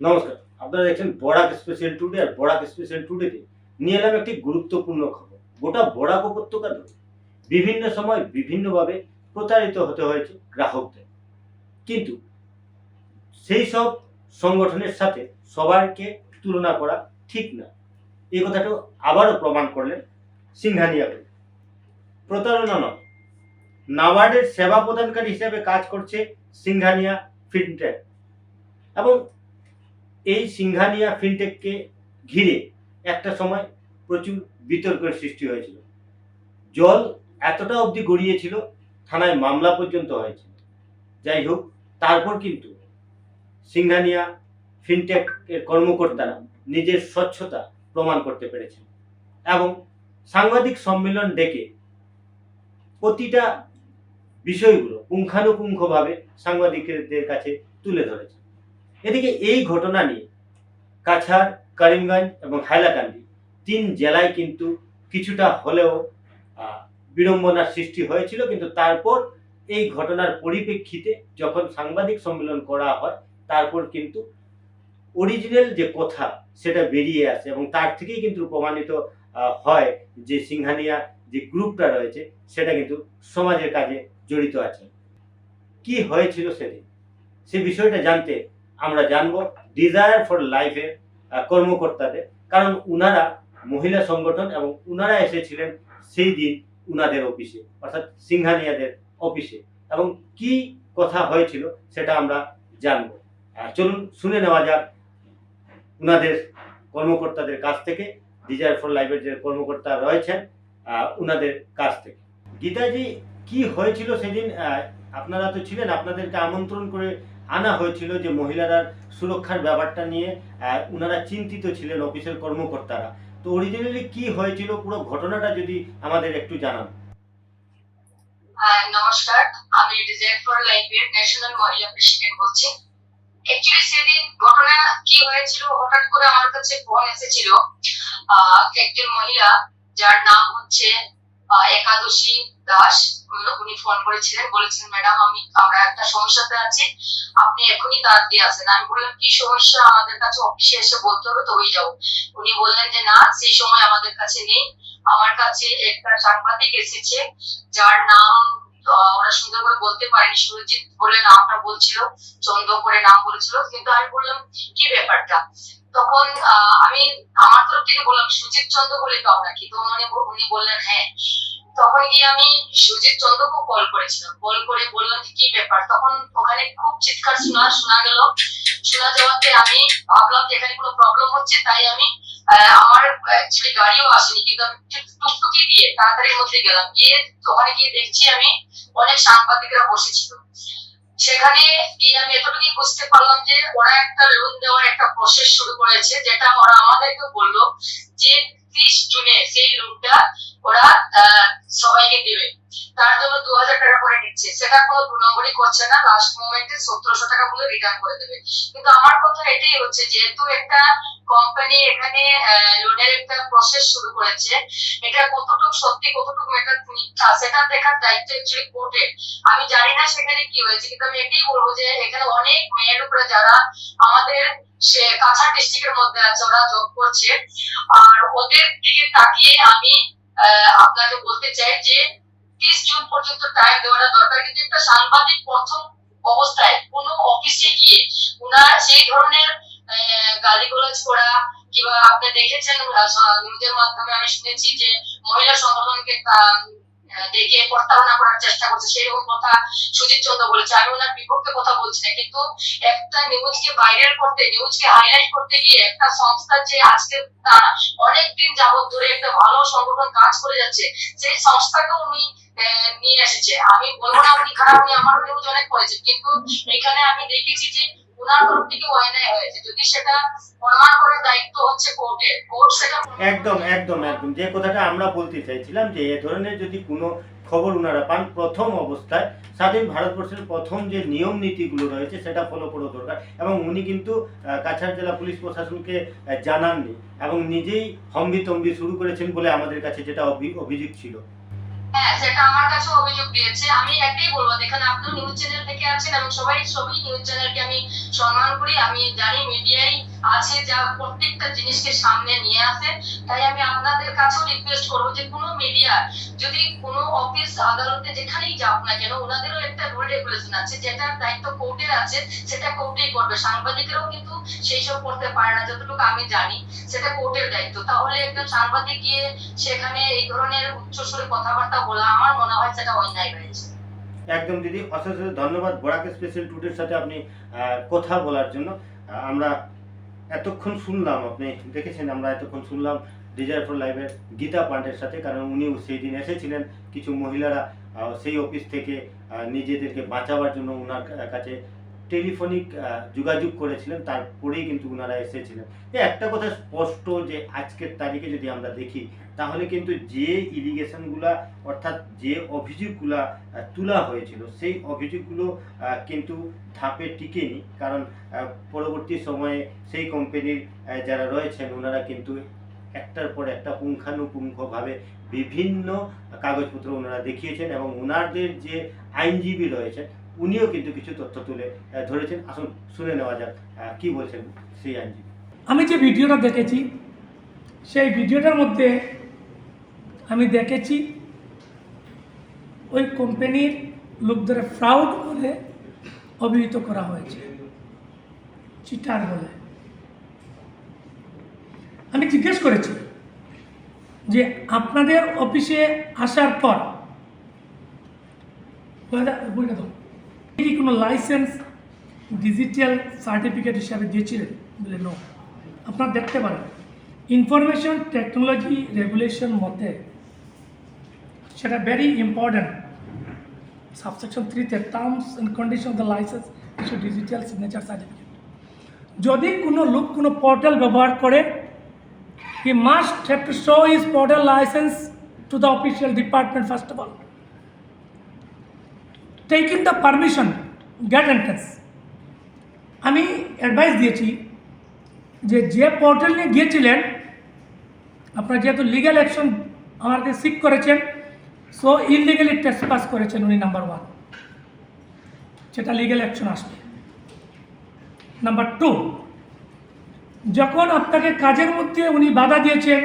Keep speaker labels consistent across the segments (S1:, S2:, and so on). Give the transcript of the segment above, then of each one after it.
S1: নমস্কার, আপনারা দেখছেন বরাক স্পেশাল টুডে আর বরাক স্পেশাল টুডেতে নিয়ে এলাম একটি গুরুত্বপূর্ণ খবর। গোটা বরাক উপত্যকা ধরে বিভিন্ন সময় বিভিন্নভাবে প্রতারিত হতে হয়েছে গ্রাহকদের। কিন্তু সেই সব সংগঠনের সাথে সবাইকে তুলনা করা ঠিক না। এই কথাটা আবারও প্রমাণ করলেন সিংহানিয়া প্রতারণা নয়, নাবার্ডের সেবা প্রদানকারী হিসেবে কাজ করছে সিংহানিয়া ফিনটেক। এবং এই সিংহানিয়া ফিনটেককে ঘিরে একটা সময় প্রচুর বিতর্কের সৃষ্টি হয়েছিল। জল এতটা অবধি গড়িয়েছিল, থানায় মামলা পর্যন্ত হয়েছিল যাই হোক, তারপর কিন্তু সিংহানিয়া ফিনটেক এর কর্মকর্তারা নিজের স্বচ্ছতা প্রমাণ করতে পেরেছেন এবং সাংবাদিক সম্মেলন ডেকে প্রতিটা বিষয়গুলো পুঙ্খানুপুঙ্খভাবে সাংবাদিকদের কাছে তুলে ধরেছে এদিকে এই ঘটনা নিয়ে কাছাড়, করিমগঞ্জ এবং হাইলাকান্দি তিন জেলায় কিন্তু কিছুটা হলেও বিড়ম্বনার সৃষ্টি হয়েছিল। কিন্তু তারপর এই ঘটনার পরিপ্রেক্ষিতে যখন সাংবাদিক সম্মেলন করা হয়, তারপর কিন্তু অরিজিনাল যে কথা সেটা বেরিয়ে আসে এবং তার থেকেই কিন্তু প্রমাণিত হয় যে সিংহানিয়া যে গ্রুপটা রয়েছে, সেটা কিন্তু সমাজের কাজে জড়িত আছে। কি হয়েছিল সেদিন? সে বিষয়টা জানতে আমরা জানব ডিজায়ার ফর লাইফের কর্মকর্তাদের। কারণ উনারা মহিলা সংগঠন এবং উনারা এসেছিলেন সেই দিন উনাদের অফিসে, অর্থাৎ সিংহানিয়াদের অফিসে। এবং কি কথা হয়েছিল সেটা আমরা জানব। চলুন শুনে নেওয়া যাক উনাদের কর্মকর্তাদের কাছ থেকে ডিজায়ার ফর লাইফের যে কর্মকর্তা রয়েছেন উনাদের কাছ থেকে। গীতাজি, কি হয়েছিল সেদিন? আপনারা তো ছিলেন, আপনাদেরকে আমন্ত্রণ করে আনা হয়েছিল যে মহিলারা সুরক্ষার ব্যাপারটা নিয়ে উনারা চিন্তিত ছিলেন অফিসের কর্মকর্তারা। তো অরিজিনালি কি হয়েছিল পুরো ঘটনাটা যদি আমাদের একটু জানান।
S2: নমস্কার, আমি ডিজাইন ফর লাইফের ন্যাশনাল মহিলা প্রেসিডেন্ট বলছি। অ্যাকচুয়ালি সেদিন ঘটনা কি হয়েছিল, হঠাৎ করে আমার কাছে ফোন এসেছিল। একজন মহিলা যার নাম হচ্ছে একাদশী দাস উনি- ফোন করেছিলেন, বলেছিলেন ম্যাডাম আমি আমরা একটা সমস্যাতে আছি, আপনি এখনই তাড়াতাড়ি আসেন। আমি বললাম, কি সমস্যা? আমাদের কাছে অফিসে এসে বলতে হবে, তবেই যাও উনি বললেন যে, না, সেই সময় আমাদের কাছে নেই। আমার কাছে একটা সাংবাদিক এসেছে, যার নাম ওরা সুন্দর করে বলতে পারেনি, সুরজিৎ বলে নামটা বলছিল, চন্দ্র করে নাম বলেছিল, কিন্তু আমি বললাম, কি ব্যাপারটা? তখন আমি, আমার তরফ থেকে বললাম, সুজিত চন্দ্র বলে কাউ নাকি তো উনি উনি বললেন হ্যাঁ। তখন গিয়ে আমি সুজিত চন্দ্রকে কল করেছিলাম। কল করে বললাম কি ব্যাপার? তখন ওখানে খুব চিৎকার শোনা শোনা গেল। শোনা যাওয়াতে আমি ভাবলাম যে, এখানে কোনো প্রবলেম হচ্ছে, তাই আমি আমার অ্যাকচুয়ালি গাড়িও আসেনি, কিন্তু আমি টুকটুকি দিয়ে তাড়াতাড়ির মধ্যে গেলাম। গিয়ে ওখানে গিয়ে দেখছি আমি অনেক সাংবাদিকরা বসেছিল। সেখানে গিয়ে আমি এতটুকুই বুঝতে পারলাম যে ওরা একটা লোন দেওয়ার একটা প্রসেস শুরু করেছে, যেটা ওরা আমাদেরকে বলল যে ত্রিশ জুনে সেই লোনটা ওরা সবাইকে দেবে। তার জন্য দু হাজার টাকা করে নিচ্ছে। সেটা কোনো দু নম্বরই করছে না লাস্ট মোমেন্টে সতেরোশো টাকা বলে রিটার্ন করে দেবে। কিন্তু আমার কথা এটাই হচ্ছে, যেহেতু একটা কোম্পানি এখানে লোনের একটা প্রসেস শুরু করেছে, এটা কতটুকু সত্যি, কতটুকু এটা মিথ্যা সেটা দেখার দায়িত্ব অ্যাকচুয়ালি কোর্টের আমি জানি না সেখানে কি হয়েছে, কিন্তু আমি এটাই বলব যে এখানে অনেক মেয়ের উপরে যারা আমাদের সে কাছাড় ডিস্ট্রিক্টের মধ্যে আছে, ওরা জব করছে। আর ওদের দিকে তাকিয়ে আমি আপনাকে বলতে চাই যে পর্যন্ত টাইম দেওয়াটা দরকার। কিন্তু একটা সাংবাদিক প্রথম অবস্থায় কোনো অফিসে গিয়ে ওনার সেই ধরনের গালিগালাজ করা, কিংবা আপনি দেখেছেন নিউজের মাধ্যমে আমি শুনেছি যে মহিলা সংগঠনকে আহ, প্রস্তাবনা করার চেষ্টা করছে। সেরকম কথা সুজিত চন্দ্র বলেছে। আমি ওনার বিপক্ষে কথা বলছি না কিন্তু একটা নিউজকে ভাইরাল করতে নিউজকে হাইলাইট করতে গিয়ে একটা সংস্থা যে আজকে অনেকদিন যাবত ধরে একটা ভালো সংগঠন কাজ করে যাচ্ছে সেই সংস্থাকে উনি নিয়ে এসেছে। আমি বলব না উনি খারাপ উনি আমার নিউজ অনেক করেছে কিন্তু এখানে আমি দেখেছি যে
S1: একদম একদম একদম। যে কথাটা আমরা বলতে চাইছিলাম যে এ ধরনের যদি কোনো খবর ওনারা পান, প্রথম অবস্থায় স্বাধীন ভারতবর্ষের প্রথম যে নিয়ম নীতিগুলো রয়েছে সেটা ফলো করা দরকার এবং উনি কিন্তু কাছাড় জেলা পুলিশ প্রশাসনকে জানাননি এবং নিজেই হম্বিতম্বি শুরু করেছেন বলে আমাদের কাছে যেটা অভি- অভিযোগ ছিল।
S2: হ্যাঁ সেটা আমার কাছে অভিযোগ দিয়েছে আমি একটাই বলব, দেখেন, আপনি নিউজ চ্যানেল থেকে আছেন এবং সবাই, সবই নিউজ চ্যানেলকে আমি সম্মান করি। আমি জানি মিডিয়াই আছে যা প্রত্যেকটা জিনিসকে সামনে নিয়ে আসে, তাই আমি আপনাদের কাছেও রিকোয়েস্ট করব যে কোনো মিডিয়া যদি কোনো অফিস আদালতে যেখানেই যাক না কেন, ওনাদেরও একটা রুল রেগুলেশন আছে, যেটার দায়িত্ব কোর্টের আছে, সেটা কোর্টেই করবে। সাংবাদিকেরাও কিন্তু সেই সব করতে পারে না, যতটুকু আমি জানি, সেটা কোর্টের দায়িত্ব। তাহলে একজন সাংবাদিক গিয়ে সেখানে এই ধরনের উচ্চস্বরে কথাবার্তা বলা, আমার মনে হয় সেটা অন্যায় হয়েছে
S1: একদম দিদি, অশেষ ধন্যবাদ বরাক স্পেশাল টুডের সাথে আপনি কথা বলার জন্য। আমরা এতক্ষণ শুনলাম, আপনি দেখেছেন আমরা এতক্ষণ শুনলাম ডিজায়ার ফর লাইফের গীতা পান্ডের সাথে, কারণ উনিও সেই দিন এসেছিলেন। কিছু মহিলারা সেই অফিস থেকে নিজেদেরকে বাঁচাবার জন্য ওনার কাছে টেলিফোনিক যোগাযোগ করেছিলেন। তারপরেই কিন্তু ওনারা এসেছিলেন। একটা কথা স্পষ্ট যে আজকের তারিখে যদি আমরা দেখি তাহলে কিন্তু যে ইরিগেশনগুলা অর্থাৎ যে অভিযোগগুলা তোলা হয়েছিল, সেই অভিযোগগুলো কিন্তু ধাপে টিকেনি। কারণ পরবর্তী সময়ে সেই কোম্পানির যারা রয়েছেন, ওনারা কিন্তু একটার পর একটা পুঙ্খানুপুঙ্খভাবে বিভিন্ন কাগজপত্র ওনারা দেখিয়েছেন এবং ওনাদের যে আইনজীবী রয়েছেন, উনিও কিন্তু কিছু তথ্য তুলে ধরেছেন। আসুন, শুনে নেওয়া যাক কি বলছেন সেই আইনজীবী।
S3: আমি যে ভিডিওটা দেখেছি, সেই ভিডিওটার মধ্যে আমি দেখেছি ওই কোম্পানির লোকদের ফ্রাউড বলে অভিহিত করা হয়েছে। চিটার বলে। আমি জিজ্ঞেস করেছি যে আপনাদের অফিসে আসার পর। কি কোনো লাইসেন্স ডিজিটাল সার্টিফিকেট হিসাবে দিয়েছিলেন? বলে নো আপনারা দেখতে পারেন। ইনফরমেশন টেকনোলজি রেগুলেশন মতে সেটা ভেরি ইম্পর্ট্যান্ট সাবসেকশন থ্রিতে terms and condition of the license issue digital signature certificate যদি কোনো লোক কোনো পোর্টাল ব্যবহার করে he must have to show is portal license to the official department first of all taking the permission, get entrance. আমি advice দিয়েছি যে যে পোর্টাল নিয়ে গিয়েছিলেন, আপনার যেহেতু লিগ্যাল অ্যাকশন আমাকে সিক করেছেন সো ইলিগালি টেস্ট পাস করেছেন উনি নাম্বার ওয়ান সেটা লিগ্যাল অ্যাকশন আসবে। নাম্বার টু যখন আপনাকে কাজের মধ্যে উনি বাধা দিয়েছেন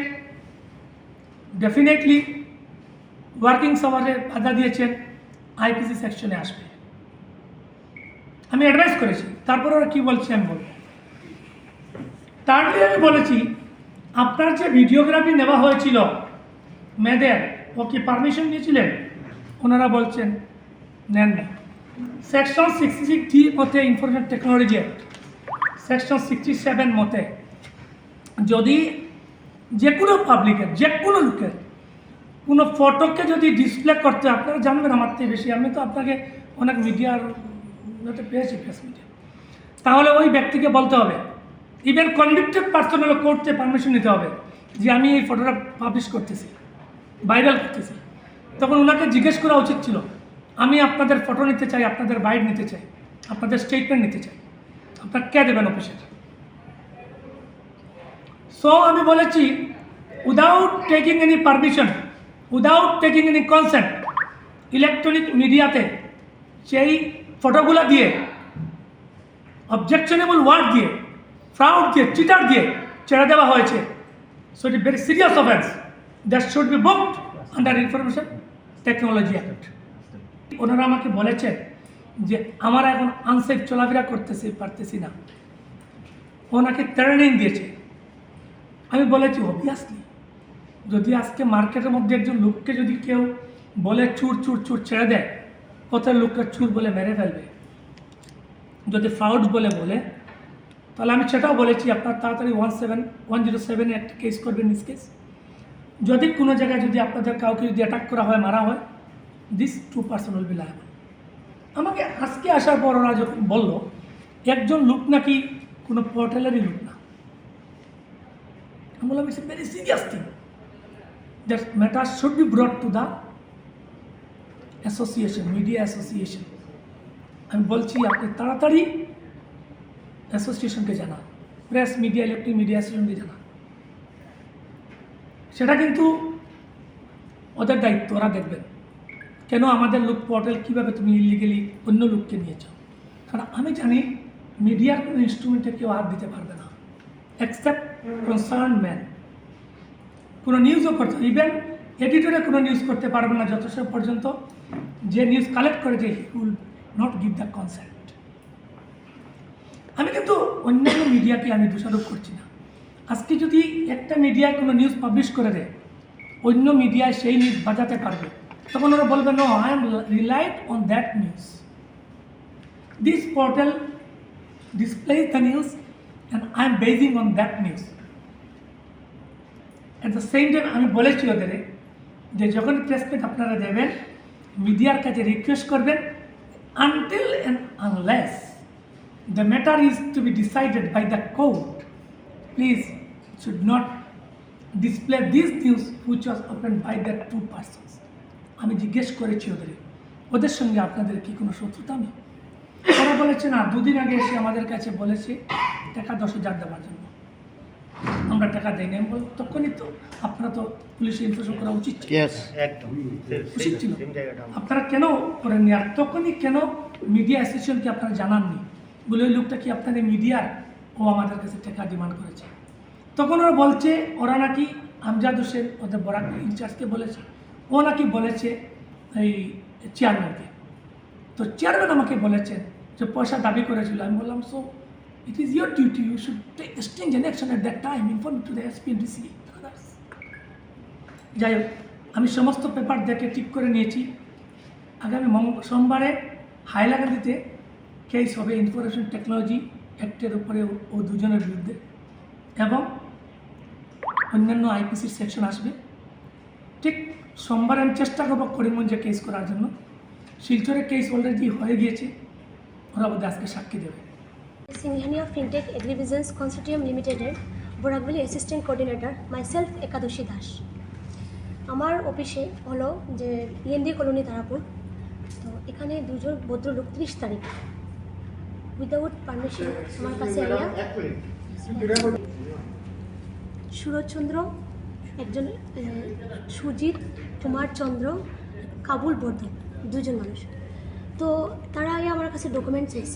S3: ডেফিনেটলি ওয়ার্কিং সাওয়ারে বাধা দিয়েছেন আইপিসি সেকশনে আসবে। আমি অ্যাডভাইস করেছি, তারপর ওরা কী বলছে আমি বলব। তারপরে আমি বলেছি, আপনার যে ভিডিওগ্রাফি নেওয়া হয়েছিল, মেয়েদের ও কি পারমিশন নিয়েছিলেন? ওনারা বলছেন, নেন না। সেকশন সিক্সটি সিক্স ডি মতে information technology act section sixty seven মতে যদি যে কোনো পাবলিকের যে কোনো লোকের কোনো ফটোকে যদি ডিসপ্লে করতে, আপনারা জানবেন আমার থেকে বেশি, আমি তো আপনাকে অনেক মিডিয়ার পেয়েছি প্রেস মিডিয়া তাহলে ওই ব্যক্তিকে বলতে হবে ইভেন কনভিক্টেড পার্সোনাল কোর্টে পারমিশন নিতে হবে যে আমি এই ফটোটা পাবলিশ করতেছি। ভাইরাল করতেছি তখন ওনাকে জিজ্ঞেস করা উচিত ছিল, আমি আপনাদের ফটো নিতে চাই, আপনাদের বাইট নিতে চাই, আপনাদের স্টেটমেন্ট নিতে চাই, আপনার কে দেবেন অফিসের সো আমি বলেছি without taking any permission without taking any consent electronic মিডিয়াতে সেই ফটোগুলো দিয়ে অবজেকশনেবল ওয়ার্ড দিয়ে ফ্রাউড দিয়ে চিটার দিয়ে ছেড়ে দেওয়া হয়েছে so it very serious offence that should be booked under information technology act ওনারা আমাকে বলেছেন যে, আমার এখন আনসেফ চলাফেরা করতেছি, পারতেছি না। ওনাকে ট্রেনিং দিয়েছে। আমি বলেছি অবভিয়াসলি যদি আজকে মার্কেটের মধ্যে একজন লোককে যদি কেউ বলে চুর চুর চুর ছেড়ে দেয় কত লোককে চুর বলে মেরে ফেলবে? যদি ফ্রাউড বলে বলে, তাহলে আমি সেটাও বলেছি, আপনার তাড়াতাড়ি ওয়ান সেভেন ওয়ান জিরো সেভেনে একটা কেস করবেন নিস কেস যদি কোনো জায়গায় যদি আপনাদের কাউকে যদি অ্যাটাক করা হয়, মারা হয় this two person will be liable আমাকে আজকে আসার পর ওরা যখন বলল, একজন লোক নাকি কোনো পোর্টালেরই লোক না। আমি বললাম it's a very serious thing that matter should be brought to the association media association আমি বলছি, আপনি তাড়াতাড়ি অ্যাসোসিয়েশনকে জানান। প্রেস মিডিয়া ইলেকট্রিক মিডিয়া অ্যাসোসিয়েশনকে জানান। সেটা কিন্তু ওদের দায়িত্ব, ওরা দেখবেন কেন আমাদের লোক পোর্টাল কীভাবে তুমি ইলিগেলি অন্য লোককে নিয়েছ? কারণ আমি জানি মিডিয়ার কোনো ইনস্ট্রুমেন্টে কেউ হাত দিতে পারবে না, except কনসার্ন ম্যান কোনো নিউজও করতে ইভেন এডিটরে কোনো নিউজ করতে পারবে না যতক্ষণ পর্যন্ত যে নিউজ কালেক্ট করেছে he will not give the consent আমি কিন্তু অন্যান্য মিডিয়াকে আমি দোষারোপ করছি না। আজকে যদি একটা মিডিয়ায় কোনো নিউজ পাবলিশ করে দেয়, অন্য মিডিয়ায় সেই নিউজ বাজাতে পারবে। তখন ওরা বলবে no I am relied on that news this portal displays the news and I am basing on that news. At the same time আমি বলেছি ওদের যে যখন প্রেসমেন্ট আপনারা দেবেন, মিডিয়ার কাছে রিকোয়েস্ট করবেন until and unless the matter is to be decided by the court please should not display this news which was open by the two persons আমি জিজ্ঞেস করেছি ওদের ওদের সঙ্গে আপনাদের কি কোনো শত্রুতা নেই? ওরা বলেছে না দুদিন আগে এসে আমাদের কাছে বলেছে টাকা দশ হাজার দেওয়ার জন্য। আমরা টাকা দেই না আমি বললাম, তখনই তো আপনারা তো পুলিশে ইনফরমেশন করা উচিত উচিত ছিল। আপনারা কেন করেননি আর তখনই কেন মিডিয়া অ্যাসোসিয়েশনকে আপনারা জানাননি? বলে ওই লোকটা কি আপনাদের মিডিয়ার ও আমাদের কাছে টাকা ডিমান্ড করেছে। তখন ওরা বলছে, ওরা নাকি আমজাদ হোসেন ওদের বরাক ইনচার্জকে বলেছে। ও নাকি বলেছে এই চেয়ারম্যানকে তো চেয়ারম্যান আমাকে বলেছেন যে পয়সা দাবি করেছিল। আমি বললাম so it is your duty you should an action at that time inform to the SP DC যাই হোক, আমি সমস্ত পেপার দেখে ঠিক করে নিয়েছি। আগামী সোমবারে হাইলাকান্দিতে কেস হবে ইনফরমেশন টেকনোলজি অ্যাক্টের উপরে ও- দুজনের বিরুদ্ধে এবং অন্যান্য আইপিসির সেকশন আসবে। ঠিক সোমবার আমি চেষ্টা করব করিমগঞ্জে কেস করার জন্য। শিলচরে কেস অলরেডি হয়ে গিয়েছে। ওরা বোধহয় আজকে সাক্ষী দেবে।
S4: সিংহানিয়া ফিনটেক এগ্রিভিজেন্স কনসোর্টিয়াম লিমিটেডের Barak Valley assistant coordinator myself Ekadashi Das. আমার অফিসে হলো যে ইএনডি কলোনি তারাপুর। তো এখানে দুজন ভদ্রলোক ত্রিশ তারিখ। উইদাউট পারমিশন আমার কাছে আইয়া সুরজচন্দ্র, একজন সুজিত কুমার চন্দ্র, কাবুল বর্ধন, দুজন মানুষ। তো তারা আগে আমার কাছে ডকুমেন্ট চাইছে।